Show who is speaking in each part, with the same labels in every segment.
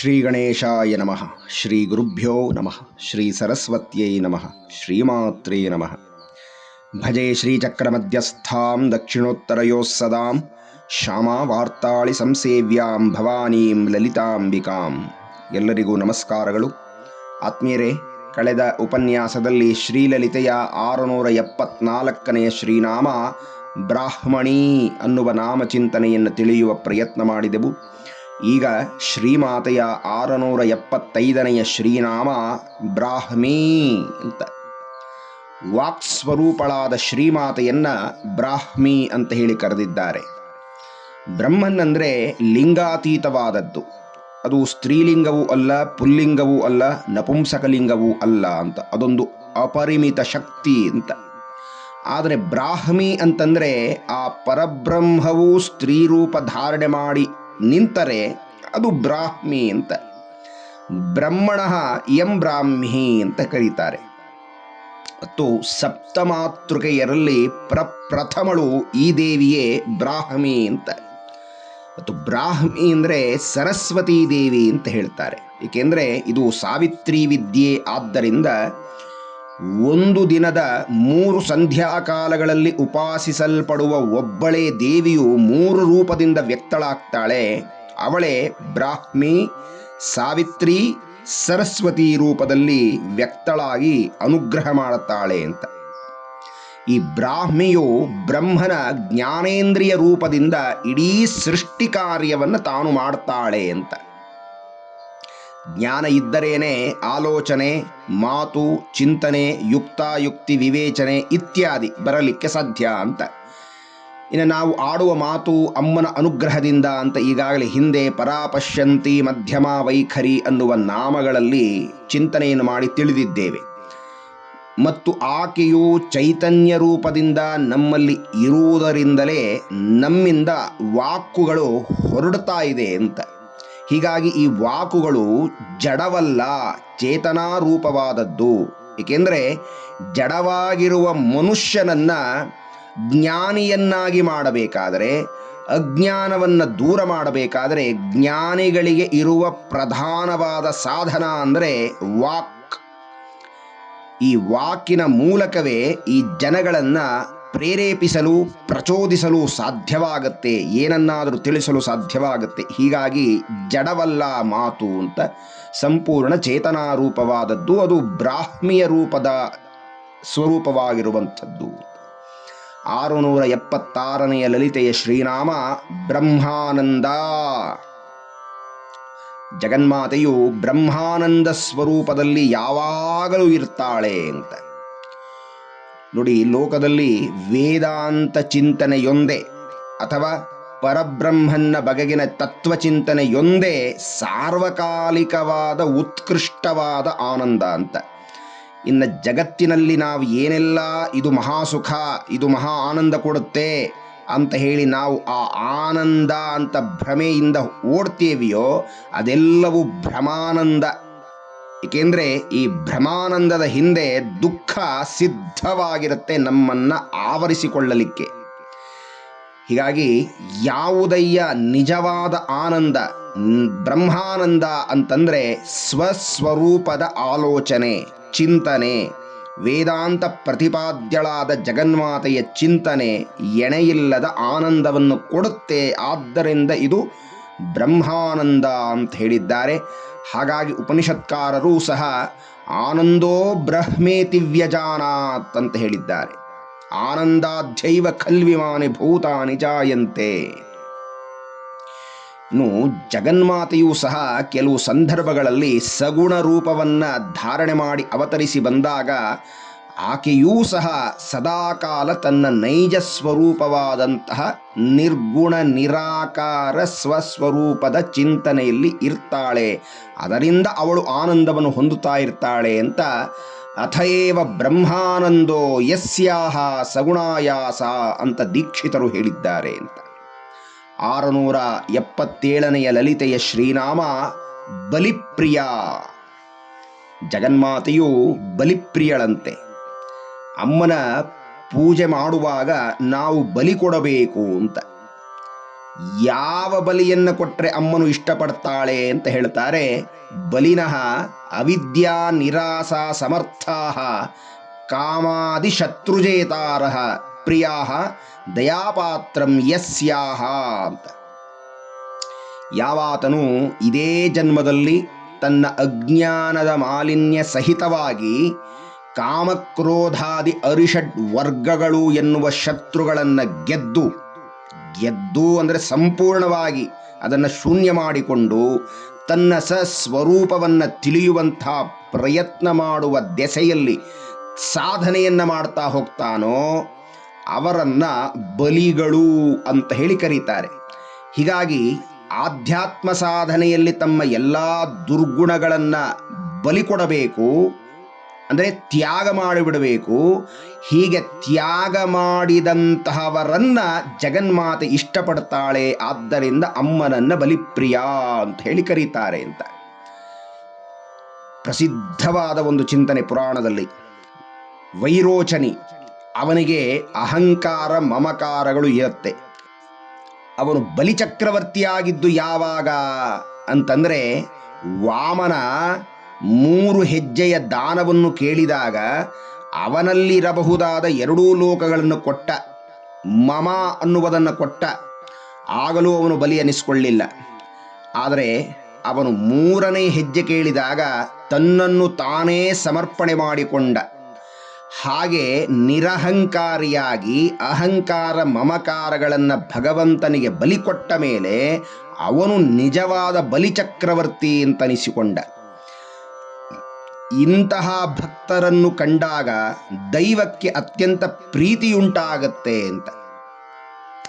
Speaker 1: ಶ್ರೀ ಗಣೇಶಾಯ ನಮಃ ಶ್ರೀ ಗುರುಭ್ಯೋ ನಮಃ ಶ್ರೀ ಸರಸ್ವತ್ಯೈ ನಮಃ ಶ್ರೀಮಾತ್ರೇ ನಮಃ ಭಜೆ ಶ್ರೀಚಕ್ರಮಧ್ಯಸ್ಥಾಂ ದಕ್ಷಿಣೋತ್ತರಯೋಃ ಸದಾಂ ಶ್ಯಾಮಾವಾರ್ತಾಳಿ ಸಂಸೇವ್ಯಾಂ ಭವಾನೀಂ ಲಲಿತಾಂಬಿಕಾಂ ಎಲ್ಲರಿಗೂ ನಮಸ್ಕಾರಗಳು. ಆತ್ಮೀಯರೇ, ಕಳೆದ ಉಪನ್ಯಾಸದಲ್ಲಿ ಶ್ರೀಲಲಿತೆಯ ಆರುನೂರ ಎಪ್ಪತ್ನಾಲ್ಕನೆಯ ಶ್ರೀನಾಮ ಬ್ರಾಹ್ಮಣೀ ಅನ್ನುವ ನಾಮಚಿಂತನೆಯನ್ನು ತಿಳಿಯುವ ಪ್ರಯತ್ನ ಮಾಡಿದೆವು. ಈಗ ಶ್ರೀಮಾತೆಯ ಆರುನೂರ ಎಪ್ಪತ್ತೈದನೆಯ ಶ್ರೀನಾಮ ಬ್ರಾಹ್ಮೀ ಅಂತ. ವಾಕ್ಸ್ವರೂಪಳಾದ ಶ್ರೀಮಾತೆಯನ್ನ ಬ್ರಾಹ್ಮಿ ಅಂತ ಹೇಳಿ ಕರೆದಿದ್ದಾರೆ. ಬ್ರಹ್ಮನ್ ಅಂದರೆ ಲಿಂಗಾತೀತವಾದದ್ದು. ಅದು ಸ್ತ್ರೀಲಿಂಗವೂ ಅಲ್ಲ, ಪುಲ್ಲಿಂಗವೂ ಅಲ್ಲ, ನಪುಂಸಕಲಿಂಗವೂ ಅಲ್ಲ ಅಂತ. ಅದೊಂದು ಅಪರಿಮಿತ ಶಕ್ತಿ ಅಂತ. ಆದರೆ ಬ್ರಾಹ್ಮಿ ಅಂತಂದರೆ ಆ ಪರಬ್ರಹ್ಮವು ಸ್ತ್ರೀ ರೂಪ ಧಾರಣೆ ಮಾಡಿ ನಿಂತರೆ ಅದು ಬ್ರಾಹ್ಮಿ ಅಂತ. ಬ್ರಹ್ಮಣ ಎಂ ಬ್ರಾಹ್ಮಿ ಅಂತ ಕರೀತಾರೆ. ಮತ್ತು ಸಪ್ತಮಾತೃಕೆಯರಲ್ಲಿ ಪ್ರಪ್ರಥಮಳು ಈ ದೇವಿಯೇ ಬ್ರಾಹ್ಮಿ ಅಂತ. ಮತ್ತು ಬ್ರಾಹ್ಮಿ ಅಂದರೆ ಸರಸ್ವತೀ ದೇವಿ ಅಂತ ಹೇಳ್ತಾರೆ. ಏಕೆಂದರೆ ಇದು ಸಾವಿತ್ರಿ ವಿದ್ಯೆ ಆದ್ದರಿಂದ ಒಂದು ದಿನದ ಮೂರು ಸಂಧ್ಯಾಕಾಲಗಳಲ್ಲಿ ಉಪಾಸಿಸಲ್ಪಡುವ ಒಬ್ಬಳೇ ದೇವಿಯು ಮೂರು ರೂಪದಿಂದ ವ್ಯಕ್ತಳಾಗ್ತಾಳೆ. ಅವಳೇ ಬ್ರಾಹ್ಮಿ, ಸಾವಿತ್ರಿ, ಸರಸ್ವತಿ ರೂಪದಲ್ಲಿ ವ್ಯಕ್ತಳಾಗಿ ಅನುಗ್ರಹ ಮಾಡುತ್ತಾಳೆ ಅಂತ. ಈ ಬ್ರಾಹ್ಮಿಯು ಬ್ರಹ್ಮನ ಜ್ಞಾನೇಂದ್ರಿಯ ರೂಪದಿಂದ ಇಡೀ ಸೃಷ್ಟಿ ಕಾರ್ಯವನ್ನು ತಾನು ಮಾಡ್ತಾಳೆ ಅಂತ. ಜ್ಞಾನ ಇದ್ದರೇನೆ ಆಲೋಚನೆ, ಮಾತು, ಚಿಂತನೆ, ಯುಕ್ತಾಯುಕ್ತಿ, ವಿವೇಚನೆ ಇತ್ಯಾದಿ ಬರಲಿಕ್ಕೆ ಸಾಧ್ಯ ಅಂತ. ಇನ್ನು ನಾವು ಆಡುವ ಮಾತು ಅಮ್ಮನ ಅನುಗ್ರಹದಿಂದ ಅಂತ ಈಗಾಗಲೇ ಹಿಂದೆ ಪರಾಪಶ್ಯಂತಿ, ಮಧ್ಯಮ, ವೈಖರಿ ಅನ್ನುವ ನಾಮಗಳಲ್ಲಿ ಚಿಂತನೆಯನ್ನು ಮಾಡಿ ತಿಳಿದಿದ್ದೇವೆ. ಮತ್ತು ಆಕೆಯು ಚೈತನ್ಯ ರೂಪದಿಂದ ನಮ್ಮಲ್ಲಿ ಇರುವುದರಿಂದಲೇ ನಮ್ಮಿಂದ ವಾಕುಗಳು ಹೊರಡ್ತಾ ಇದೆ ಅಂತ. ಹೀಗಾಗಿ ಈ ವಾಕುಗಳು ಜಡವಲ್ಲ, ಚೇತನಾರೂಪವಾದದ್ದು. ಏಕೆಂದರೆ ಜಡವಾಗಿರುವ ಮನುಷ್ಯನನ್ನ ಜ್ಞಾನಿಯನ್ನಾಗಿ ಮಾಡಬೇಕಾದರೆ, ಅಜ್ಞಾನವನ್ನು ದೂರ ಮಾಡಬೇಕಾದರೆ ಜ್ಞಾನಿಗಳಿಗೆ ಇರುವ ಪ್ರಧಾನವಾದ ಸಾಧನ ಅಂದರೆ ವಾಕ್. ಈ ವಾಕಿನ ಮೂಲಕವೇ ಈ ಜನಗಳನ್ನು ಪ್ರೇರೇಪಿಸಲು, ಪ್ರಚೋದಿಸಲು ಸಾಧ್ಯವಾಗತ್ತೆ, ಏನನ್ನಾದರೂ ತಿಳಿಸಲು ಸಾಧ್ಯವಾಗತ್ತೆ. ಹೀಗಾಗಿ ಜಡವಲ್ಲ ಮಾತು ಅಂತ ಸಂಪೂರ್ಣ ಚೇತನಾರೂಪವಾದದ್ದು, ಅದು ಬ್ರಾಹ್ಮಿಯ ರೂಪದ ಸ್ವರೂಪವಾಗಿರುವಂಥದ್ದು. ಆರುನೂರ ಎಪ್ಪತ್ತಾರನೆಯ ಲಲಿತೆಯ ಶ್ರೀನಾಮ ಬ್ರಹ್ಮಾನಂದ. ಜಗನ್ಮಾತೆಯು ಬ್ರಹ್ಮಾನಂದ ಸ್ವರೂಪದಲ್ಲಿ ಯಾವಾಗಲೂ ಇರ್ತಾಳೆ ಅಂತ. ನೋಡಿ ಲೋಕದಲ್ಲಿ ವೇದಾಂತ ಚಿಂತನೆಯೊಂದೇ, ಅಥವಾ ಪರಬ್ರಹ್ಮನ್ನ ಬಗೆಗಿನ ತತ್ವಚಿಂತನೆಯೊಂದೇ ಸಾರ್ವಕಾಲಿಕವಾದ ಉತ್ಕೃಷ್ಟವಾದ ಆನಂದ ಅಂತ. ಇನ್ನು ಜಗತ್ತಿನಲ್ಲಿ ನಾವು ಏನೆಲ್ಲ ಇದು ಮಹಾಸುಖ, ಇದು ಮಹಾ ಆನಂದ ಕೊಡುತ್ತೆ ಅಂತ ಹೇಳಿ ನಾವು ಆ ಆನಂದ ಅಂತ ಭ್ರಮೆಯಿಂದ ಓಡ್ತೇವೆಯೋ, ಅದೆಲ್ಲವೂ ಭ್ರಮಾನಂದ ಏಕೆಂದರೆ ಈ ಭ್ರಮಾನಂದದ ಹಿಂದೆ ದುಃಖ ಸಿದ್ಧವಾಗಿರುತ್ತೆ ನಮ್ಮನ್ನು ಆವರಿಸಿಕೊಳ್ಳಲಿಕ್ಕೆ. ಹೀಗಾಗಿ ಯಾವುದಯ್ಯ ನಿಜವಾದ ಆನಂದ, ಬ್ರಹ್ಮಾನಂದ ಅಂತಂದರೆ ಸ್ವಸ್ವರೂಪದ ಆಲೋಚನೆ, ಚಿಂತನೆ, ವೇದಾಂತ ಪ್ರತಿಪಾದ್ಯಳಾದ ಜಗನ್ಮಾತೆಯ ಚಿಂತನೆ ಎಣೆಯಿಲ್ಲದ ಆನಂದವನ್ನು ಕೊಡುತ್ತೆ. ಆದ್ದರಿಂದ ಇದು ಬ್ರಹ್ಮಾನಂದ ಅಂತ ಹೇಳಿದ್ದಾರೆ. ಹಾಗಾಗಿ ಉಪನಿಷತ್ಕಾರರೂ ಸಹ ಆನಂದೋ ಬ್ರಹ್ಮೇತಿ ವ್ಯಜಾನಾತ್ ಅಂತ ಹೇಳಿದ್ದಾರೆ. ಆನಂದಾಧ್ಯೈವ ಖಲ್ವಿಮಾನಿ ಭೂತಾನಿ ಜಾಯಂತೆ. ಇನ್ನು ಜಗನ್ಮಾತೆಯೂ ಸಹ ಕೆಲವು ಸಂದರ್ಭಗಳಲ್ಲಿ ಸಗುಣ ರೂಪವನ್ನು ಧಾರಣೆ ಮಾಡಿ ಅವತರಿಸಿ ಬಂದಾಗ ಆಕೆಯೂ ಸಹ ಸದಾಕಾಲ ತನ್ನ ನೈಜ ಸ್ವರೂಪವಾದಂತಹ ನಿರ್ಗುಣ ನಿರಾಕಾರ ಸ್ವಸ್ವರೂಪದ ಚಿಂತನೆಯಲ್ಲಿ ಇರ್ತಾಳೆ. ಅದರಿಂದ ಅವಳು ಆನಂದವನ್ನು ಹೊಂದುತ್ತಾ ಇರ್ತಾಳೆ ಅಂತ ಅಥಯೇವ ಬ್ರಹ್ಮಾನಂದೋ ಯಸ್ಯಾಹ ಸಗುಣಾಯಾಸ ಅಂತ ದೀಕ್ಷಿತರು ಹೇಳಿದ್ದಾರೆ ಅಂತ. ಆರುನೂರ ಎಪ್ಪತ್ತೇಳನೆಯ ಲಲಿತೆಯ ಶ್ರೀನಾಮ ಬಲಿಪ್ರಿಯ. ಜಗನ್ಮಾತೆಯು ಬಲಿಪ್ರಿಯಳಂತೆ. ಅಮ್ಮನ ಪೂಜೆ ಮಾಡುವಾಗ ನಾವು ಬಲಿ ಕೊಡಬೇಕು ಅಂತ. ಯಾವ ಬಲಿಯನ್ನು ಕೊಟ್ಟರೆ ಅಮ್ಮನು ಇಷ್ಟಪಡ್ತಾಳೆ ಅಂತ ಹೇಳ್ತಾರೆ. ಬಲಿನಃ ಅವಿದ್ಯಾ ನಿರಾಸ ಸಮರ್ಥಾ ಕಾಮಾದಿ ಶತ್ರುಜೇತಾರ ಪ್ರಿಯಾಹ ದಯಾಪಾತ್ರಂ ಯಸ್ಯಾಹ ಅಂತ. ಯಾವಾತನು ಇದೇ ಜನ್ಮದಲ್ಲಿ ತನ್ನ ಅಜ್ಞಾನದ ಮಾಲಿನ್ಯ ಸಹಿತವಾಗಿ ಕಾಮಕ್ರೋಧಾದಿ ಅರಿಷಡ್ ವರ್ಗಗಳು ಎನ್ನುವ ಶತ್ರುಗಳನ್ನು ಗೆದ್ದು ಗೆದ್ದು ಅಂದರೆ ಸಂಪೂರ್ಣವಾಗಿ ಅದನ್ನು ಶೂನ್ಯ ಮಾಡಿಕೊಂಡು ತನ್ನ ಸಸ್ವರೂಪವನ್ನು ತಿಳಿಯುವಂಥ ಪ್ರಯತ್ನ ಮಾಡುವ ದೆಸೆಯಲ್ಲಿ ಸಾಧನೆಯನ್ನು ಮಾಡ್ತಾ ಹೋಗ್ತಾನೋ ಅವರನ್ನು ಬಲಿಗಳು ಅಂತ ಹೇಳಿ ಕರೀತಾರೆ. ಹೀಗಾಗಿ ಆಧ್ಯಾತ್ಮ ಸಾಧನೆಯಲ್ಲಿ ತಮ್ಮ ಎಲ್ಲ ದುರ್ಗುಣಗಳನ್ನು ಬಲಿ ಕೊಡಬೇಕು. ಅಂದರೆ ತ್ಯಾಗ ಮಾಡಿಬಿಡಬೇಕು. ಹೀಗೆ ತ್ಯಾಗ ಮಾಡಿದಂತಹವರನ್ನ ಜಗನ್ಮಾತೆ ಇಷ್ಟಪಡ್ತಾಳೆ. ಆದ್ದರಿಂದ ಅಮ್ಮನನ್ನ ಬಲಿಪ್ರಿಯ ಅಂತ ಹೇಳಿ ಕರೀತಾರೆ ಅಂತ. ಪ್ರಸಿದ್ಧವಾದ ಒಂದು ಚಿಂತನೆ ಪುರಾಣದಲ್ಲಿ. ವೈರೋಚನಿ. ಅವನಿಗೆ ಅಹಂಕಾರ, ಮಮಕಾರಗಳು ಇರುತ್ತೆ. ಅವನು ಬಲಿಚಕ್ರವರ್ತಿಯಾಗಿದ್ದು ಯಾವಾಗ ಅಂತಂದರೆ ವಾಮನ ಮೂರು ಹೆಜ್ಜೆಯ ದಾನವನ್ನು ಕೇಳಿದಾಗ ಅವನಲ್ಲಿರಬಹುದಾದ ಎರಡೂ ಲೋಕಗಳನ್ನು ಕೊಟ್ಟ, ಮಮ ಅನ್ನುವುದನ್ನು ಕೊಟ್ಟ, ಆಗಲೂ ಅವನು ಬಲಿ ಅನಿಸಿಕೊಳ್ಳಿಲ್ಲ. ಆದರೆ ಅವನು ಮೂರನೇ ಹೆಜ್ಜೆ ಕೇಳಿದಾಗ ತನ್ನನ್ನು ತಾನೇ ಸಮರ್ಪಣೆ ಮಾಡಿಕೊಂಡ. ಹಾಗೆ ನಿರಹಂಕಾರಿಯಾಗಿ ಅಹಂಕಾರ ಮಮಕಾರಗಳನ್ನು ಭಗವಂತನಿಗೆ ಬಲಿ ಕೊಟ್ಟ ಮೇಲೆ ಅವನು ನಿಜವಾದ ಬಲಿಚಕ್ರವರ್ತಿ ಅಂತನಿಸಿಕೊಂಡ. ಇಂತಹ ಭಕ್ತರನ್ನು ಕಂಡಾಗ ದೈವಕ್ಕೆ ಅತ್ಯಂತ ಪ್ರೀತಿಯುಂಟಾಗತ್ತೆ ಅಂತ.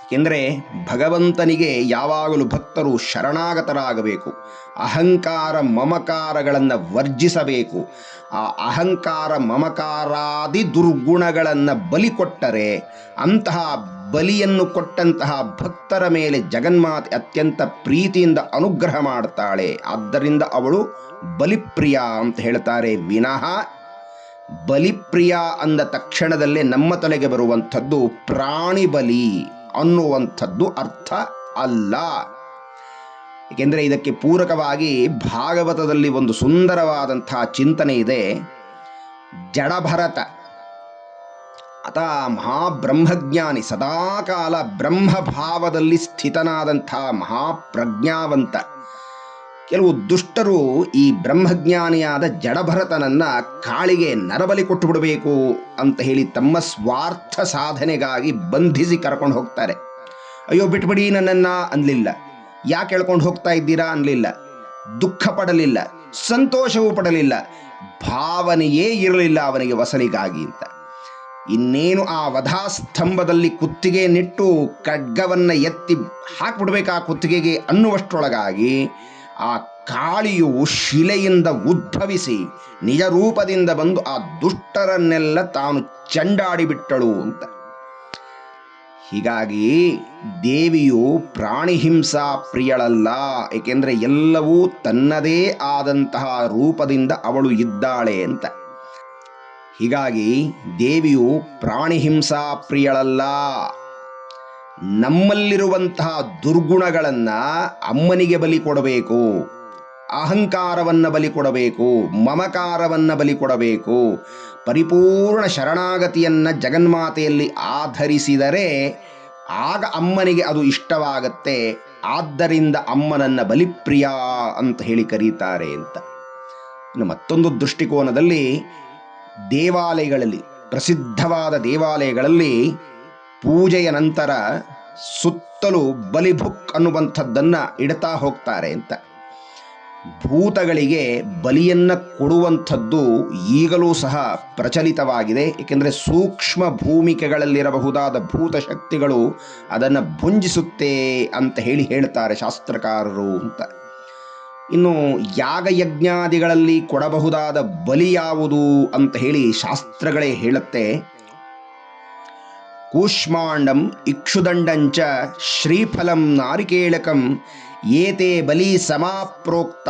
Speaker 1: ಏಕೆಂದರೆ ಭಗವಂತನಿಗೆ ಯಾವಾಗಲೂ ಭಕ್ತರು ಶರಣಾಗತರಾಗಬೇಕು, ಅಹಂಕಾರ ಮಮಕಾರಗಳನ್ನು ವರ್ಜಿಸಬೇಕು, ಆ ಅಹಂಕಾರ ಮಮಕಾರಾದಿ ದುರ್ಗುಣಗಳನ್ನು ಬಲಿಕೊಟ್ಟರೆ ಅಂತಹ ಬಲಿಯನ್ನು ಕೊಟ್ಟಂತಹ ಭಕ್ತರ ಮೇಲೆ ಜಗನ್ಮಾತೆ ಅತ್ಯಂತ ಪ್ರೀತಿಯಿಂದ ಅನುಗ್ರಹ ಮಾಡ್ತಾಳೆ. ಆದ್ದರಿಂದ ಅವಳು ಬಲಿಪ್ರಿಯ ಅಂತ ಹೇಳ್ತಾರೆ. ವಿನಃ ಬಲಿಪ್ರಿಯ ಅಂದ ತಕ್ಷಣದಲ್ಲೇ ನಮ್ಮ ತಲೆಗೆ ಬರುವಂಥದ್ದು ಪ್ರಾಣಿ ಬಲಿ ಅನ್ನುವಂಥದ್ದು ಅರ್ಥ ಅಲ್ಲ. ಏಕೆಂದರೆ ಇದಕ್ಕೆ ಪೂರಕವಾಗಿ ಭಾಗವತದಲ್ಲಿ ಒಂದು ಸುಂದರವಾದಂತಹ ಚಿಂತನೆ ಇದೆ. ಜಡಭರತ ಆತ ಮಹಾಬ್ರಹ್ಮಜ್ಞಾನಿ, ಸದಾಕಾಲ ಬ್ರಹ್ಮಭಾವದಲ್ಲಿ ಸ್ಥಿತನಾದಂಥ ಮಹಾಪ್ರಜ್ಞಾವಂತ. ಕೆಲವು ದುಷ್ಟರು ಈ ಬ್ರಹ್ಮಜ್ಞಾನಿಯಾದ ಜಡಭರತನನ್ನ ಕಾಳಿಗೆ ನರಬಲಿ ಕೊಟ್ಟು ಬಿಡಬೇಕು ಅಂತ ಹೇಳಿ ತಮ್ಮ ಸ್ವಾರ್ಥ ಸಾಧನೆಗಾಗಿ ಬಂಧಿಸಿ ಕರ್ಕೊಂಡು ಹೋಗ್ತಾರೆ. ಅಯ್ಯೋ, ಬಿಟ್ಬಿಡಿ ನನ್ನನ್ನ ಅನ್ಲಿಲ್ಲ. ಯಾಕೆ ಹೇಳ್ಕೊಂಡು ಹೋಗ್ತಾ ಇದ್ದೀರಾ ಅನ್ಲಿಲ್ಲ. ದುಃಖ ಪಡಲಿಲ್ಲ, ಸಂತೋಷವೂ ಪಡಲಿಲ್ಲ. ಭಾವನೆಯೇ ಇರಲಿಲ್ಲ ಅವನಿಗೆ ವಸಲಿಗಾಗಿ ಅಂತ. ಇನ್ನೇನು ಆ ವಧಾಸ್ತಂಭದಲ್ಲಿ ಕುತ್ತಿಗೆ ನಿಟ್ಟು ಖಡ್ಗವನ್ನು ಎತ್ತಿ ಹಾಕ್ಬಿಡ್ಬೇಕು ಆ ಕುತ್ತಿಗೆಗೆ ಅನ್ನುವಷ್ಟರೊಳಗಾಗಿ ಆ ಕಾಳಿಯು ಶಿಲೆಯಿಂದ ಉದ್ಭವಿಸಿ ನಿಜ ರೂಪದಿಂದ ಬಂದು ಆ ದುಷ್ಟರನ್ನೆಲ್ಲ ತಾನು ಚಂಡಾಡಿಬಿಟ್ಟಳು ಅಂತ. ಹೀಗಾಗಿ ದೇವಿಯು ಪ್ರಾಣಿಹಿಂಸಾ ಪ್ರಿಯಳಲ್ಲ, ಏಕೆಂದರೆ ಎಲ್ಲವೂ ತನ್ನದೇ ಆದಂತಹ ರೂಪದಿಂದ ಅವಳು ಇದ್ದಾಳೆ ಅಂತ. ಹೀಗಾಗಿ ದೇವಿಯು ಪ್ರಾಣಿಹಿಂಸಾ ಪ್ರಿಯಳಲ್ಲ. ನಮ್ಮಲ್ಲಿರುವಂತಹ ದುರ್ಗುಣಗಳನ್ನು ಅಮ್ಮನಿಗೆ ಬಲಿ ಕೊಡಬೇಕು, ಅಹಂಕಾರವನ್ನು ಬಲಿ ಕೊಡಬೇಕು, ಮಮಕಾರವನ್ನು ಬಲಿ ಕೊಡಬೇಕು, ಪರಿಪೂರ್ಣ ಶರಣಾಗತಿಯನ್ನು ಜಗನ್ಮಾತೆಯಲ್ಲಿ ಆಧರಿಸಿದರೆ ಆಗ ಅಮ್ಮನಿಗೆ ಅದು ಇಷ್ಟವಾಗತ್ತೆ. ಆದ್ದರಿಂದ ಅಮ್ಮನನ್ನ ಬಲಿಪ್ರಿಯ ಅಂತ ಹೇಳಿ ಕರೀತಾರೆ ಅಂತ. ಇನ್ನು ಮತ್ತೊಂದು ದೃಷ್ಟಿಕೋನದಲ್ಲಿ ದೇವಾಲಯಗಳಲ್ಲಿ, ಪ್ರಸಿದ್ಧವಾದ ದೇವಾಲಯಗಳಲ್ಲಿ ಪೂಜೆಯ ನಂತರ ಸುತ್ತಲೂ ಬಲಿಭುಕ್ ಅನ್ನುವಂಥದ್ದನ್ನು ಇಡ್ತಾ ಹೋಗ್ತಾರೆ ಅಂತ. ಭೂತಗಳಿಗೆ ಬಲಿಯನ್ನು ಕೊಡುವಂಥದ್ದು ಈಗಲೂ ಸಹ ಪ್ರಚಲಿತವಾಗಿದೆ. ಏಕೆಂದರೆ ಸೂಕ್ಷ್ಮ ಭೂಮಿಕೆಗಳಲ್ಲಿರಬಹುದಾದ ಭೂತ ಶಕ್ತಿಗಳು ಅದನ್ನು ಭುಂಜಿಸುತ್ತೆ ಅಂತ ಹೇಳಿ ಹೇಳ್ತಾರೆ ಶಾಸ್ತ್ರಕಾರರು ಅಂತ. ಇನ್ನು ಯಾಗಯಜ್ಞಾದಿಗಳಲ್ಲಿ ಕೊಡಬಹುದಾದ ಬಲಿ ಯಾವುದು ಅಂತ ಹೇಳಿ ಶಾಸ್ತ್ರಗಳೇ ಹೇಳುತ್ತೆ. ಕೂಷ್ಮಾಂಡಂ ಇಕ್ಷುದಂಡಂಚ ಶ್ರೀಫಲಂ ನಾರಿಕೇಳಕಂ ಏತೆ ಬಲಿ ಸಮಾಪ್ರೋಕ್ತ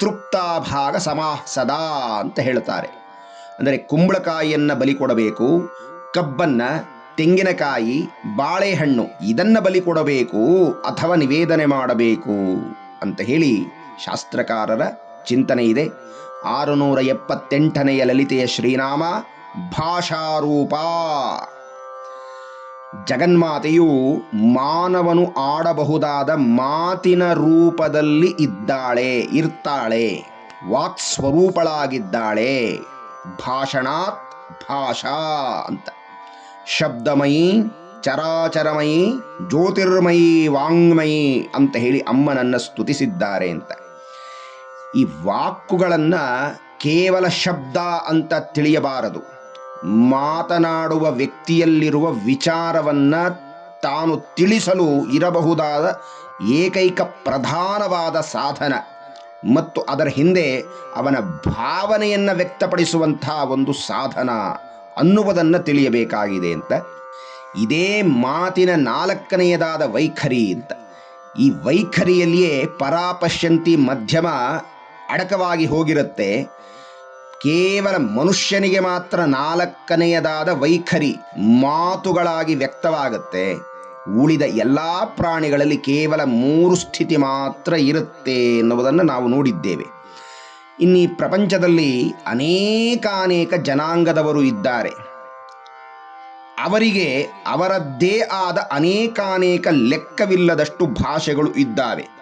Speaker 1: ತೃಪ್ತ ಭಾಗ ಸಮಾ ಸದಾ ಅಂತ ಹೇಳ್ತಾರೆ ಅಂದರೆ ಕುಂಬಳಕಾಯಿಯನ್ನು ಬಲಿ ಕೊಡಬೇಕು, ಕಬ್ಬನ್ನು, ತೆಂಗಿನಕಾಯಿ, ಬಾಳೆಹಣ್ಣು ಇದನ್ನು ಬಲಿ ಕೊಡಬೇಕು ಅಥವಾ ನಿವೇದನೆ ಮಾಡಬೇಕು ಅಂತ ಹೇಳಿ ಶಾಸ್ತ್ರಕಾರರ ಚಿಂತನೆ ಇದೆ. ಆರುನೂರ ಎಪ್ಪತ್ತೆಂಟನೆಯ ಲಲಿತೆಯ ಶ್ರೀನಾಮ ಭಾಷಾರೂಪ. ಜಗನ್ಮಾತೆಯು ಮಾನವನು ಆಡಬಹುದಾದ ಮಾತಿನ ರೂಪದಲ್ಲಿ ಇದ್ದಾಳೆ, ಇರ್ತಾಳೆ ವಾಕ್ ಸ್ವರೂಪಳಾಗಿದ್ದಾಳೆ ಭಾಷಣಾತ್ ಭಾಷಾ ಅಂತ. ಶಬ್ದಮಯಿ, ಚರಾಚರಮಯಿ, ಜ್ಯೋತಿರ್ಮಯಿ, ವಾಂಗ್ಮಯಿ ಅಂತ ಹೇಳಿ ಅಮ್ಮನನ್ನ ಸ್ತುತಿಸಿದ್ದಾರೆ ಅಂತ. ಈ ವಾಕುಗಳನ್ನು ಕೇವಲ ಶಬ್ದ ಅಂತ ತಿಳಿಯಬಾರದು. ಮಾತನಾಡುವ ವ್ಯಕ್ತಿಯಲ್ಲಿರುವ ವಿಚಾರವನ್ನ ತಾನು ತಿಳಿಸಲು ಇರಬಹುದಾದ ಏಕೈಕ ಪ್ರಧಾನವಾದ ಸಾಧನ ಮತ್ತು ಅದರ ಹಿಂದೆ ಅವನ ಭಾವನೆಯನ್ನು ವ್ಯಕ್ತಪಡಿಸುವಂಥ ಒಂದು ಸಾಧನ ಅನ್ನುವುದನ್ನು ತಿಳಿಯಬೇಕಾಗಿದೆ ಅಂತ. ಇದೇ ಮಾತಿನ ನಾಲ್ಕನೆಯದಾದ ವೈಖರಿ ಅಂತ. ಈ ವೈಖರಿಯಲ್ಲಿಯೇ ಪರಾಪಶ್ಯಂತಿ ಮಧ್ಯಮ ಅಡಕವಾಗಿ ಹೋಗಿರುತ್ತೆ. ಕೇವಲ ಮನುಷ್ಯನಿಗೆ ಮಾತ್ರ ನಾಲ್ಕನೆಯದಾದ ವೈಖರಿ ಮಾತುಗಳಾಗಿ ವ್ಯಕ್ತವಾಗುತ್ತೆ. ಉಳಿದ ಎಲ್ಲ ಪ್ರಾಣಿಗಳಲ್ಲಿ ಕೇವಲ ಮೂರು ಸ್ಥಿತಿ ಮಾತ್ರ ಇರುತ್ತೆ ಎನ್ನುವುದನ್ನು ನಾವು ನೋಡಿದ್ದೇವೆ. ಇನ್ನು ಪ್ರಪಂಚದಲ್ಲಿ ಅನೇಕಾನೇಕ ಜನಾಂಗದವರು ಇದ್ದಾರೆ. ಅವರಿಗೆ ಅವರದ್ದೇ ಆದ ಅನೇಕಾನೇಕ ಲೆಕ್ಕವಿಲ್ಲದಷ್ಟು ಭಾಷೆಗಳು ಇದ್ದಾವೆ.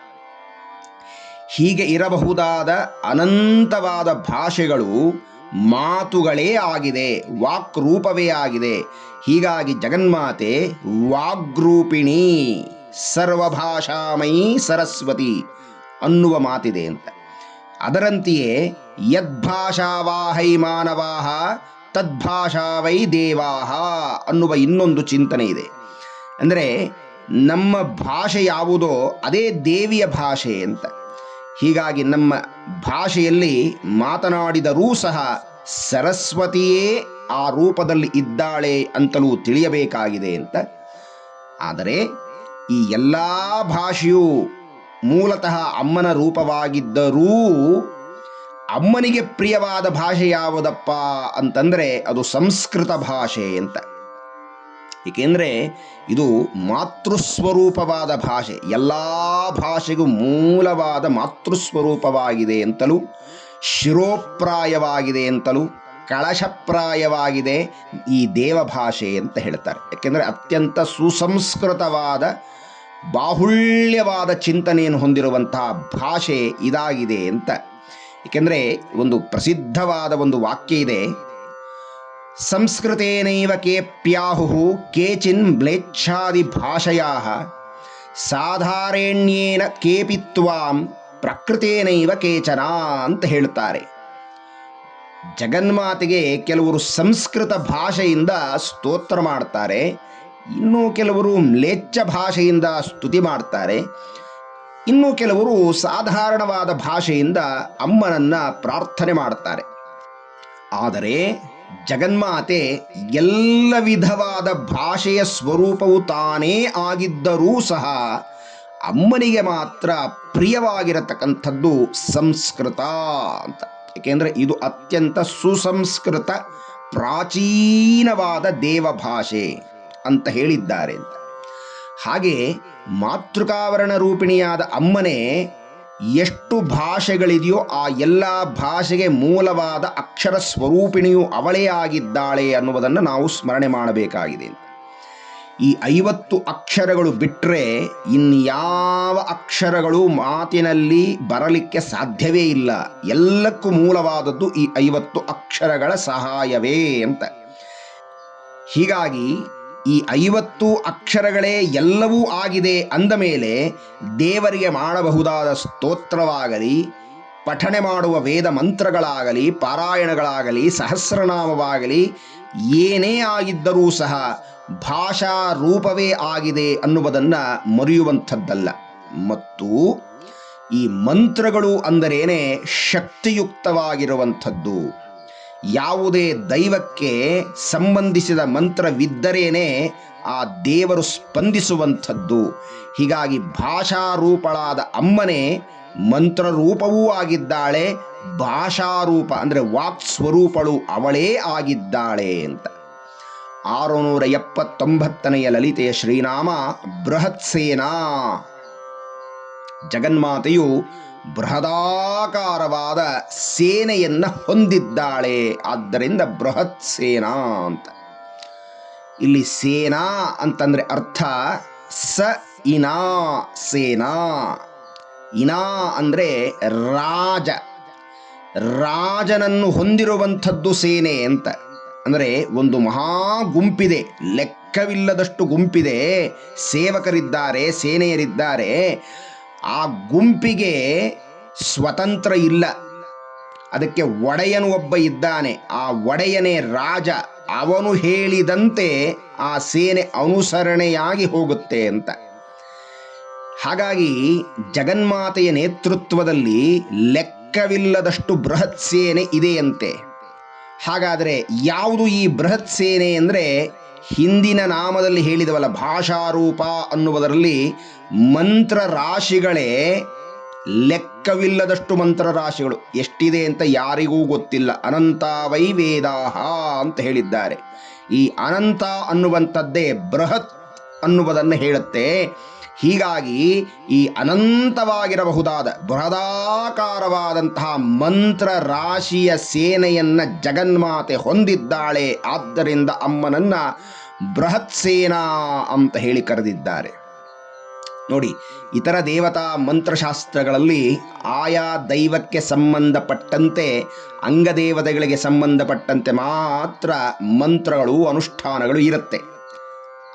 Speaker 1: ಹೀಗೆ ಇರಬಹುದಾದ ಅನಂತವಾದ ಭಾಷೆಗಳು ಮಾತುಗಳೇ ಆಗಿದೆ ವಾಕ್ ರೂಪವೇ ಆಗಿದೆ. ಹೀಗಾಗಿ ಜಗನ್ಮಾತೆ, ವಾಗ್ರೂಪಿಣಿ, ಸರ್ವಭಾಷಾಮಯಿ ಸರಸ್ವತಿ ಅನ್ನುವ ಮಾತಿದೆ ಅಂತ. ಅದರಂತೆಯೇ, ಯದ್ಭಾಷಾವಾಹೈ ಮಾನವಾಹ, ತದ್ಭಾಷಾವೈ ದೇವಾಹ ಅನ್ನುವ ಇನ್ನೊಂದು ಚಿಂತನೆ ಇದೆ. ಅಂದರೆ ನಮ್ಮ ಭಾಷೆ ಯಾವುದೋ ಅದೇ ದೇವಿಯ ಭಾಷೆ ಅಂತ. ಹೀಗಾಗಿ ನಮ್ಮ ಭಾಷೆಯಲ್ಲಿ ಮಾತನಾಡಿದರೂ ಸಹ ಸರಸ್ವತಿಯೇ ಆ ರೂಪದಲ್ಲಿ ಇದ್ದಾಳೆ ಅಂತಲೂ ತಿಳಿಯಬೇಕಾಗಿದೆ ಅಂತ. ಆದರೆ ಈ ಎಲ್ಲ ಭಾಷೆಯು ಮೂಲತಃ ಅಮ್ಮನ ರೂಪವಾಗಿದ್ದರೂ ಅಮ್ಮನಿಗೆ ಪ್ರಿಯವಾದ ಭಾಷೆ ಯಾವುದಪ್ಪ ಅಂತಂದರೆ ಅದು ಸಂಸ್ಕೃತ ಭಾಷೆ ಅಂತ. ಏಕೆಂದರೆ ಇದು ಮಾತೃಸ್ವರೂಪವಾದ ಭಾಷೆ. ಎಲ್ಲ ಭಾಷೆಗೂ ಮೂಲವಾದ ಮಾತೃಸ್ವರೂಪವಾಗಿದೆ ಅಂತಲೂ, ಶಿರೋಪ್ರಾಯವಾಗಿದೆ ಅಂತಲೂ, ಕಳಶಪ್ರಾಯವಾಗಿದೆ ಈ ದೇವಭಾಷೆ ಅಂತ ಹೇಳ್ತಾರೆ. ಯಾಕೆಂದರೆ ಅತ್ಯಂತ ಸುಸಂಸ್ಕೃತವಾದ, ಬಾಹುಳ್ಯವಾದ ಚಿಂತನೆಯನ್ನು ಹೊಂದಿರುವಂತಹ ಭಾಷೆ ಇದಾಗಿದೆ ಅಂತ. ಏಕೆಂದರೆ ಒಂದು ಪ್ರಸಿದ್ಧವಾದ ಒಂದು ವಾಕ್ಯ ಇದೆ ಸಂಸ್ಕೃತೇನೈವ ಕೇಪ್ಯಾಹು ಕೇಚಿನ್ ಮ್ಲೇಚ್ಛಾದಿ ಭಾಷೆಯಾ ಸಾಧಾರಣ್ಯೇನ ಕೇಪಿ ತ್ವಾಂ ಪ್ರಕೃತೇನೈವ ಕೇಚನ ಅಂತ ಹೇಳ್ತಾರೆ ಜಗನ್ಮಾತೆಗೆ ಕೆಲವರು ಸಂಸ್ಕೃತ ಭಾಷೆಯಿಂದ ಸ್ತೋತ್ರ ಮಾಡ್ತಾರೆ. ಇನ್ನು ಕೆಲವರು ಮ್ಲೇಚ್ಛ ಭಾಷೆಯಿಂದ ಸ್ತುತಿ ಮಾಡ್ತಾರೆ. ಇನ್ನು ಕೆಲವರು ಸಾಧಾರಣವಾದ ಭಾಷೆಯಿಂದ ಅಮ್ಮನನ್ನ ಪ್ರಾರ್ಥನೆ ಮಾಡ್ತಾರೆ. ಆದರೆ ಜಗನ್ಮಾತೆ ಎಲ್ಲ ವಿಧವಾದ ಭಾಷೆಯ ಸ್ವರೂಪವು ತಾನೇ ಆಗಿದ್ದರೂ ಸಹ ಅಮ್ಮನಿಗೆ ಮಾತ್ರ ಪ್ರಿಯವಾಗಿರತಕ್ಕಂಥದ್ದು ಸಂಸ್ಕೃತ ಅಂತ. ಏಕೆಂದರೆ ಇದು ಅತ್ಯಂತ ಸುಸಂಸ್ಕೃತ, ಪ್ರಾಚೀನವಾದ ದೇವಭಾಷೆ ಅಂತ ಹೇಳಿದ್ದಾರೆ ಅಂತ. ಹಾಗೆ ಮಾತೃಕಾವರಣ ರೂಪಿಣಿಯಾದ ಅಮ್ಮನೇ ಎಷ್ಟು ಭಾಷೆಗಳಿದೆಯೋ ಆ ಎಲ್ಲ ಭಾಷೆಗೆ ಮೂಲವಾದ ಅಕ್ಷರ ಸ್ವರೂಪಿಣಿಯು ಅವಳೇ ಆಗಿದ್ದಾಳೆ ಅನ್ನುವುದನ್ನು ನಾವು ಸ್ಮರಣೆ ಮಾಡಬೇಕಾಗಿದೆ. ಈ ಐವತ್ತು ಅಕ್ಷರಗಳು ಬಿಟ್ಟರೆ ಇನ್ಯಾವ ಅಕ್ಷರಗಳು ಮಾತಿನಲ್ಲಿ ಬರಲಿಕ್ಕೆ ಸಾಧ್ಯವೇ ಇಲ್ಲ. ಎಲ್ಲಕ್ಕೂ ಮೂಲವಾದದ್ದು ಈ ಐವತ್ತು ಅಕ್ಷರಗಳ ಸಹಾಯವೇ ಅಂತ. ಹೀಗಾಗಿ ಈ ಐವತ್ತು ಅಕ್ಷರಗಳೇ ಎಲ್ಲವೂ ಆಗಿದೆ ಅಂದ ಮೇಲೆ ದೇವರಿಗೆ ಮಾಡಬಹುದಾದ ಸ್ತೋತ್ರವಾಗಲಿ, ಪಠಣೆ ಮಾಡುವ ವೇದ ಮಂತ್ರಗಳಾಗಲಿ, ಪಾರಾಯಣಗಳಾಗಲಿ, ಸಹಸ್ರನಾಮವಾಗಲಿ, ಏನೇ ಆಗಿದ್ದರೂ ಸಹ ಭಾಷಾ ರೂಪವೇ ಆಗಿದೆ ಅನ್ನುವುದನ್ನು ಮರೆಯುವಂಥದ್ದಲ್ಲ. ಮತ್ತು ಈ ಮಂತ್ರಗಳು ಅಂದರೇನೆ ಶಕ್ತಿಯುಕ್ತವಾಗಿರುವಂಥದ್ದು. ಯಾವುದೇ ದೈವಕ್ಕೆ ಸಂಬಂಧಿಸಿದ ಮಂತ್ರವಿದ್ದರೇನೆ ಆ ದೇವರು ಸ್ಪಂದಿಸುವಂಥದ್ದು. ಹೀಗಾಗಿ ಭಾಷಾರೂಪಳಾದ ಅಮ್ಮನೇ ಮಂತ್ರರೂಪವೂ ಆಗಿದ್ದಾಳೆ, ಭಾಷಾರೂಪ ಅಂದರೆ ವಾಕ್ ಸ್ವರೂಪಳು ಅವಳೇ ಆಗಿದ್ದಾಳೆ ಅಂತ. ಆರುನೂರ ಎಪ್ಪತ್ತೊಂಬತ್ತನೆಯ ಲಲಿತೆಯ ಶ್ರೀನಾಮ ಬೃಹತ್ಸೇನಾ. ಜಗನ್ಮಾತೆಯು ಬೃಹದಾಕಾರವಾದ ಸೇನೆಯನ್ನ ಹೊಂದಿದ್ದಾಳೆ. ಆದ್ದರಿಂದ ಬೃಹತ್ ಸೇನಾ ಅಂತ. ಇಲ್ಲಿ ಸೇನಾ ಅಂತಂದ್ರೆ ಅರ್ಥ ಸ ಇನಾ ಸೇನಾ. ಇನಾ ಅಂದ್ರೆ ರಾಜ. ರಾಜನನ್ನು ಹೊಂದಿರುವಂಥದ್ದು ಸೇನೆ ಅಂತ. ಅಂದರೆ ಒಂದು ಮಹಾ ಗುಂಪಿದೆ. ಲೆಕ್ಕವಿಲ್ಲದಷ್ಟು ಗುಂಪಿದೆ. ಸೇವಕರಿದ್ದಾರೆ, ಸೇನೆಯರಿದ್ದಾರೆ. ಆ ಗುಂಪಿಗೆ ಸ್ವತಂತ್ರ ಇಲ್ಲ. ಅದಕ್ಕೆ ಒಡೆಯನು ಒಬ್ಬ ಇದ್ದಾನೆ. ಆ ಒಡೆಯನೇ ರಾಜ. ಅವನು ಹೇಳಿದಂತೆ ಆ ಸೇನೆ ಅನುಸರಣೆಯಾಗಿ ಹೋಗುತ್ತೆ ಅಂತ. ಹಾಗಾಗಿ ಜಗನ್ಮಾತೆಯ ನೇತೃತ್ವದಲ್ಲಿ ಲೆಕ್ಕವಿಲ್ಲದಷ್ಟು ಬೃಹತ್ ಸೇನೆ ಇದೆಯಂತೆ. ಹಾಗಾದರೆ ಯಾವುದು ಈ ಬೃಹತ್ ಸೇನೆ ಅಂದರೆ ಹಿಂದಿನ ನಾಮದಲ್ಲಿ ಹೇಳಿದವಲ್ಲ ಭಾಷಾರೂಪ ಅನ್ನುವುದರಲ್ಲಿ ಮಂತ್ರ ರಾಶಿಗಳೇ ಲೆಕ್ಕವಿಲ್ಲದಷ್ಟು ಮಂತ್ರ ರಾಶಿಗಳು ಎಷ್ಟಿದೆ ಅಂತ ಯಾರಿಗೂ ಗೊತ್ತಿಲ್ಲ. ಅನಂತ ವೈವೇದಾಹ ಅಂತ ಹೇಳಿದ್ದಾರೆ. ಈ ಅನಂತ ಅನ್ನುವಂಥದ್ದೇ ಬೃಹತ್ ಅನ್ನುವುದನ್ನು ಹೇಳುತ್ತೆ. ಹೀಗಾಗಿ ಈ ಅನಂತವಾಗಿರಬಹುದಾದ ಬೃಹದಾಕಾರವಾದಂತಹ ಮಂತ್ರ ರಾಶಿಯ ಸೇನೆಯನ್ನ ಜಗನ್ಮಾತೆ ಹೊಂದಿದ್ದಾಳೆ. ಆದ್ದರಿಂದ ಅಮ್ಮನನ್ನ ಬೃಹತ್ ಸೇನಾ ಅಂತ ಹೇಳಿ ಕರೆದಿದ್ದಾರೆ. ನೋಡಿ, ಇತರ ದೇವತಾ ಮಂತ್ರಶಾಸ್ತ್ರಗಳಲ್ಲಿ ಆಯಾ ದೈವಕ್ಕೆ ಸಂಬಂಧಪಟ್ಟಂತೆ, ಅಂಗದೇವತೆಗಳಿಗೆ ಸಂಬಂಧಪಟ್ಟಂತೆ ಮಾತ್ರ ಮಂತ್ರಗಳು, ಅನುಷ್ಠಾನಗಳು ಇರುತ್ತೆ.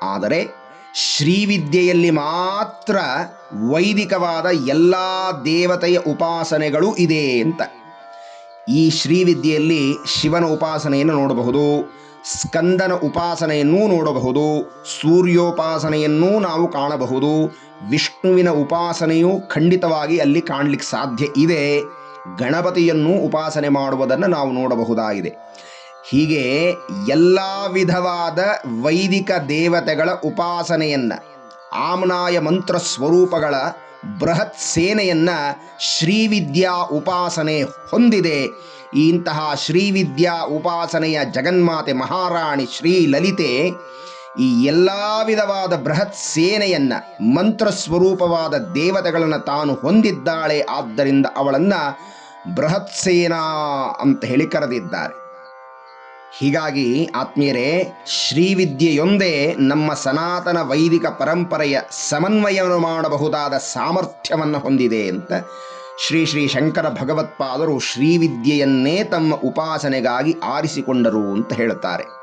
Speaker 1: ಆದರೆ, ಶ್ರೀವಿದ್ಯೆಯಲ್ಲಿ ಮಾತ್ರ ವೈದಿಕವಾದ ಎಲ್ಲ ದೇವತೆಯ ಉಪಾಸನೆಗಳು ಇದೆ ಅಂತ. ಈ ಶ್ರೀವಿದ್ಯೆಯಲ್ಲಿ ಶಿವನ ಉಪಾಸನೆಯನ್ನು ನೋಡಬಹುದು, ಸ್ಕಂದನ ಉಪಾಸನೆಯನ್ನೂ ನೋಡಬಹುದು, ಸೂರ್ಯೋಪಾಸನೆಯನ್ನೂ ನಾವು ಕಾಣಬಹುದು ವಿಷ್ಣುವಿನ ಉಪಾಸನೆಯು ಖಂಡಿತವಾಗಿ ಅಲ್ಲಿ ಕಾಣಲಿಕ್ಕೆ ಸಾಧ್ಯ ಇದೆ. ಗಣಪತಿಯನ್ನು ಉಪಾಸನೆ ಮಾಡುವುದನ್ನು ನಾವು ನೋಡಬಹುದಾಗಿದೆ. ಹೀಗೆ ಎಲ್ಲ ವಿಧವಾದ ವೈದಿಕ ದೇವತೆಗಳ ಉಪಾಸನೆಯನ್ನ, ಆಮ್ನಾಯ ಮಂತ್ರ ಸ್ವರೂಪಗಳ ಬೃಹತ್ ಸೇನೆಯನ್ನ ಶ್ರೀವಿದ್ಯಾ ಉಪಾಸನೆ ಹೊಂದಿದೆ. ಇಂತಹ ಶ್ರೀವಿದ್ಯಾ ಉಪಾಸನೆಯ ಜಗನ್ಮಾತೆ ಮಹಾರಾಣಿ ಶ್ರೀ ಲಲಿತೆ ಈ ಎಲ್ಲ ವಿಧವಾದ ಬೃಹತ್ ಸೇನೆಯನ್ನ ಮಂತ್ರ ಸ್ವರೂಪವಾದ ದೇವತೆಗಳನ್ನು ತಾನು ಹೊಂದಿದ್ದಾಳೆ, ಆದ್ದರಿಂದ ಅವಳನ್ನ ಬೃಹತ್ ಸೇನಾ ಅಂತ ಹೇಳಿ ಕರೆದಿದ್ದಾರೆ. ಹೀಗಾಗಿ ಆತ್ಮೀಯರೇ, ಶ್ರೀವಿದ್ಯೆಯೊಂದೇ ನಮ್ಮ ಸನಾತನ ವೈದಿಕ ಪರಂಪರೆಯ ಸಮನ್ವಯವನ್ನು ಮಾಡಬಹುದಾದ ಸಾಮರ್ಥ್ಯವನ್ನು ಹೊಂದಿದೆ ಅಂತ ಶ್ರೀ ಶ್ರೀ ಶಂಕರ ಭಗವತ್ಪಾದರು ಶ್ರೀವಿದ್ಯೆಯನ್ನೇ ತಮ್ಮ ಉಪಾಸನೆಗಾಗಿ ಆರಿಸಿಕೊಂಡರು ಅಂತ ಹೇಳುತ್ತಾರೆ.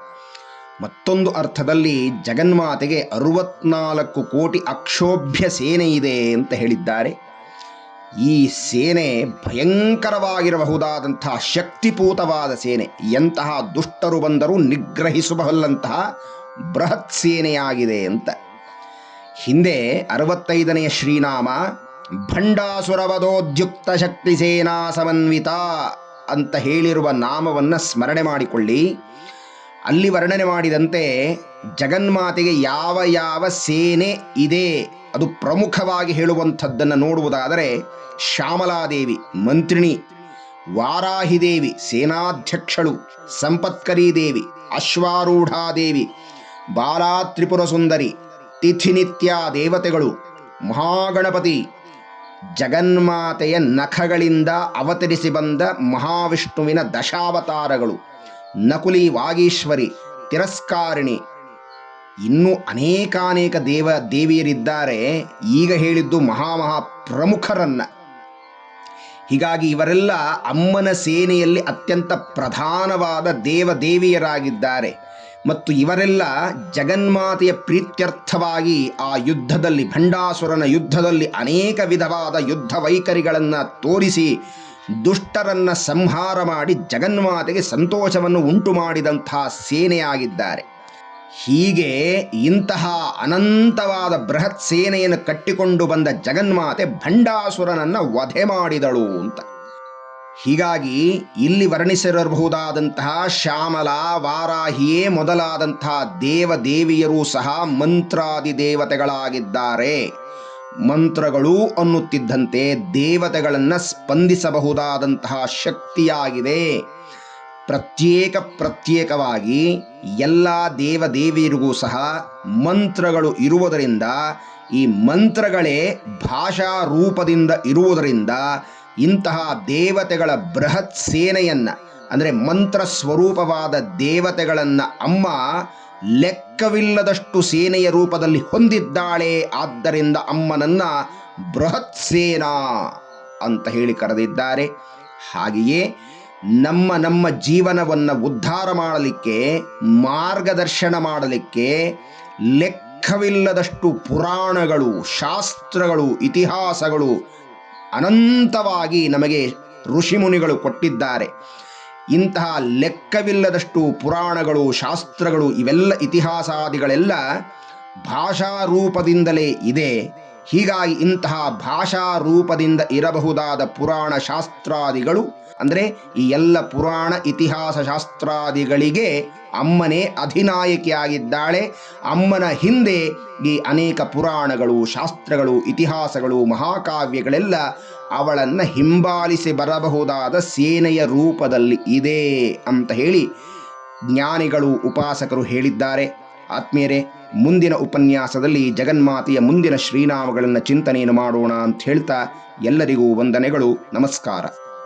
Speaker 1: ಮತ್ತೊಂದು ಅರ್ಥದಲ್ಲಿ ಜಗನ್ಮಾತೆಗೆ ಅರುವತ್ನಾಲ್ಕು ಕೋಟಿ ಅಕ್ಷೋಭ್ಯ ಸೇನೆ ಇದೆ ಅಂತ ಹೇಳಿದ್ದಾರೆ. ಈ ಸೇನೆ ಭಯಂಕರವಾಗಿರಬಹುದಾದಂತಹ ಶಕ್ತಿಪೂತವಾದ ಸೇನೆ. ಎಂತಹ ದುಷ್ಟರು ಬಂದರೂ ನಿಗ್ರಹಿಸಬಲ್ಲಂತಹ ಬೃಹತ್ ಸೇನೆಯಾಗಿದೆ ಅಂತ. ಹಿಂದೆ ಅರವತ್ತೈದನೆಯ ಶ್ರೀನಾಮ, ಭಂಡಾಸುರವಧೋದ್ಯುಕ್ತ ಶಕ್ತಿ ಸೇನಾ ಸಮನ್ವಿತ ಅಂತ ಹೇಳಿರುವ ನಾಮವನ್ನು ಸ್ಮರಣೆ ಮಾಡಿಕೊಳ್ಳಿ. ಅಲ್ಲಿ ವರ್ಣನೆ ಮಾಡಿದಂತೆ ಜಗನ್ಮಾತೆಗೆ ಯಾವ ಯಾವ ಸೇನೆ ಇದೆ ಅದು ಪ್ರಮುಖವಾಗಿ ಹೇಳುವಂಥದ್ದನ್ನು ನೋಡುವುದಾದರೆ ಶ್ಯಾಮಲಾದೇವಿ, ಮಂತ್ರಿಣಿ, ವಾರಾಹಿದೇವಿ, ಸೇನಾಧ್ಯಕ್ಷಳು ಸಂಪತ್ಕರಿ ದೇವಿ ಅಶ್ವಾರೂಢಾದೇವಿ ಬಾಲಾ ತ್ರಿಪುರ ಸುಂದರಿ ತಿಥಿನಿತ್ಯ ದೇವತೆಗಳು, ಮಹಾಗಣಪತಿ, ಜಗನ್ಮಾತೆಯ ನಖಗಳಿಂದ ಅವತರಿಸಿ ಬಂದ ಮಹಾವಿಷ್ಣುವಿನ ದಶಾವತಾರಗಳು. ನಕುಲಿ ವಾಗೀಶ್ವರಿ ತಿರಸ್ಕಾರಿಣಿ. ಇನ್ನೂ ಅನೇಕಾನೇಕ ದೇವ ದೇವಿಯರಿದ್ದಾರೆ. ಈಗ ಹೇಳಿದ್ದು ಮಹಾಮಹಾ ಪ್ರಮುಖರನ್ನ. ಹೀಗಾಗಿ ಇವರೆಲ್ಲ ಅಮ್ಮನ ಸೇನೆಯಲ್ಲಿ ಅತ್ಯಂತ ಪ್ರಧಾನವಾದ ದೇವ ದೇವಿಯರಾಗಿದ್ದಾರೆ. ಮತ್ತು ಇವರೆಲ್ಲ ಜಗನ್ಮಾತೆಯ ಪ್ರೀತ್ಯರ್ಥವಾಗಿ ಆ ಯುದ್ಧದಲ್ಲಿ, ಭಂಡಾಸುರನ ಯುದ್ಧದಲ್ಲಿ ಅನೇಕ ವಿಧವಾದ ಯುದ್ಧ ವೈಖರಿಗಳನ್ನು ತೋರಿಸಿ ದುಷ್ಟರನ್ನ ಸಂಹಾರ ಮಾಡಿ ಜಗನ್ಮಾತೆಗೆ ಸಂತೋಷವನ್ನು ಉಂಟು ಮಾಡಿದಂತಹ ಸೇನೆಯಾಗಿದ್ದಾರೆ. ಹೀಗೆ ಇಂತಹ ಅನಂತವಾದ ಬೃಹತ್ ಸೇನೆಯನ್ನು ಕಟ್ಟಿಕೊಂಡು ಬಂದ ಜಗನ್ಮಾತೆ ಭಂಡಾಸುರನನ್ನ ವಧೆ ಮಾಡಿದಳು ಅಂತ. ಹೀಗಾಗಿ ಇಲ್ಲಿ ವರ್ಣಿಸಿರಬಹುದಾದಂತಹ ಶ್ಯಾಮಲ, ವಾರಾಹಿಯೇ ಮೊದಲಾದಂತಹ ದೇವ ದೇವಿಯರೂ ಸಹ ಮಂತ್ರಾದಿ ದೇವತೆಗಳಾಗಿದ್ದಾರೆ. ಮಂತ್ರಗಳು ಅನ್ನುತ್ತಿದ್ದಂತೆ ದೇವತೆಗಳನ್ನು ಸ್ಪಂದಿಸಬಹುದಾದಂತಹ ಶಕ್ತಿಯಾಗಿದೆ. ಪ್ರತ್ಯೇಕ ಪ್ರತ್ಯೇಕವಾಗಿ ಎಲ್ಲ ದೇವದೇವಿಯರಿಗೂ ಸಹ ಮಂತ್ರಗಳು ಇರುವುದರಿಂದ, ಈ ಮಂತ್ರಗಳೇ ಭಾಷಾ ರೂಪದಿಂದ ಇರುವುದರಿಂದ ಇಂತಹ ದೇವತೆಗಳ ಬೃಹತ್ ಸೇನೆಯನ್ನು, ಅಂದರೆ ಮಂತ್ರ ಸ್ವರೂಪವಾದ ದೇವತೆಗಳನ್ನು ಅಮ್ಮ ಲೆಕ್ಕವಿಲ್ಲದಷ್ಟು ಸೇನೆಯ ರೂಪದಲ್ಲಿ ಹೊಂದಿದ್ದಾಳೆ, ಆದ್ದರಿಂದ ಅಮ್ಮನನ್ನ ಬೃಹತ್ ಸೇನಾ ಅಂತ ಹೇಳಿ ಕರೆದಿದ್ದಾರೆ. ಹಾಗೆಯೇ ನಮ್ಮ ನಮ್ಮ ಜೀವನವನ್ನು ಉದ್ಧಾರ ಮಾಡಲಿಕ್ಕೆ, ಮಾರ್ಗದರ್ಶನ ಮಾಡಲಿಕ್ಕೆ ಲೆಕ್ಕವಿಲ್ಲದಷ್ಟು ಪುರಾಣಗಳು, ಶಾಸ್ತ್ರಗಳು, ಇತಿಹಾಸಗಳು ಅನಂತವಾಗಿ ನಮಗೆ ಋಷಿಮುನಿಗಳು ಕೊಟ್ಟಿದ್ದಾರೆ. ಇಂತಹ ಲೆಕ್ಕವಿಲ್ಲದಷ್ಟು ಪುರಾಣಗಳು, ಶಾಸ್ತ್ರಗಳು, ಇವೆಲ್ಲ ಇತಿಹಾಸಾದಿಗಳೆಲ್ಲ ಭಾಷಾ ರೂಪದಿಂದಲೇ ಇದೆ. ಹೀಗಾಗಿ ಇಂತಹ ಭಾಷಾ ರೂಪದಿಂದ ಇರಬಹುದಾದ ಪುರಾಣ ಶಾಸ್ತ್ರಾದಿಗಳು, ಅಂದರೆ ಈ ಎಲ್ಲ ಪುರಾಣ ಇತಿಹಾಸ ಶಾಸ್ತ್ರಾದಿಗಳಿಗೆ ಅಮ್ಮನೇ ಅಧಿನಾಯಕಿಯಾಗಿದ್ದಾಳೆ. ಅಮ್ಮನ ಹಿಂದೆ ಈ ಅನೇಕ ಪುರಾಣಗಳು, ಶಾಸ್ತ್ರಗಳು, ಇತಿಹಾಸಗಳು, ಮಹಾಕಾವ್ಯಗಳೆಲ್ಲ ಅವಳನ್ನು ಹಿಂಬಾಲಿಸಿ ಬರಬಹುದಾದ ಸೇನೆಯ ರೂಪದಲ್ಲಿ ಇದೆ ಅಂತ ಹೇಳಿ ಜ್ಞಾನಿಗಳು, ಉಪಾಸಕರು ಹೇಳಿದ್ದಾರೆ. ಆತ್ಮೀಯರೇ, ಮುಂದಿನ ಉಪನ್ಯಾಸದಲ್ಲಿ ಜಗನ್ಮಾತೆಯ ಮುಂದಿನ ಶ್ರೀನಾಮಗಳನ್ನು ಚಿಂತನೆಯನ್ನು ಮಾಡೋಣ ಅಂತ ಹೇಳ್ತಾ ಎಲ್ಲರಿಗೂ ವಂದನೆಗಳು. ನಮಸ್ಕಾರ.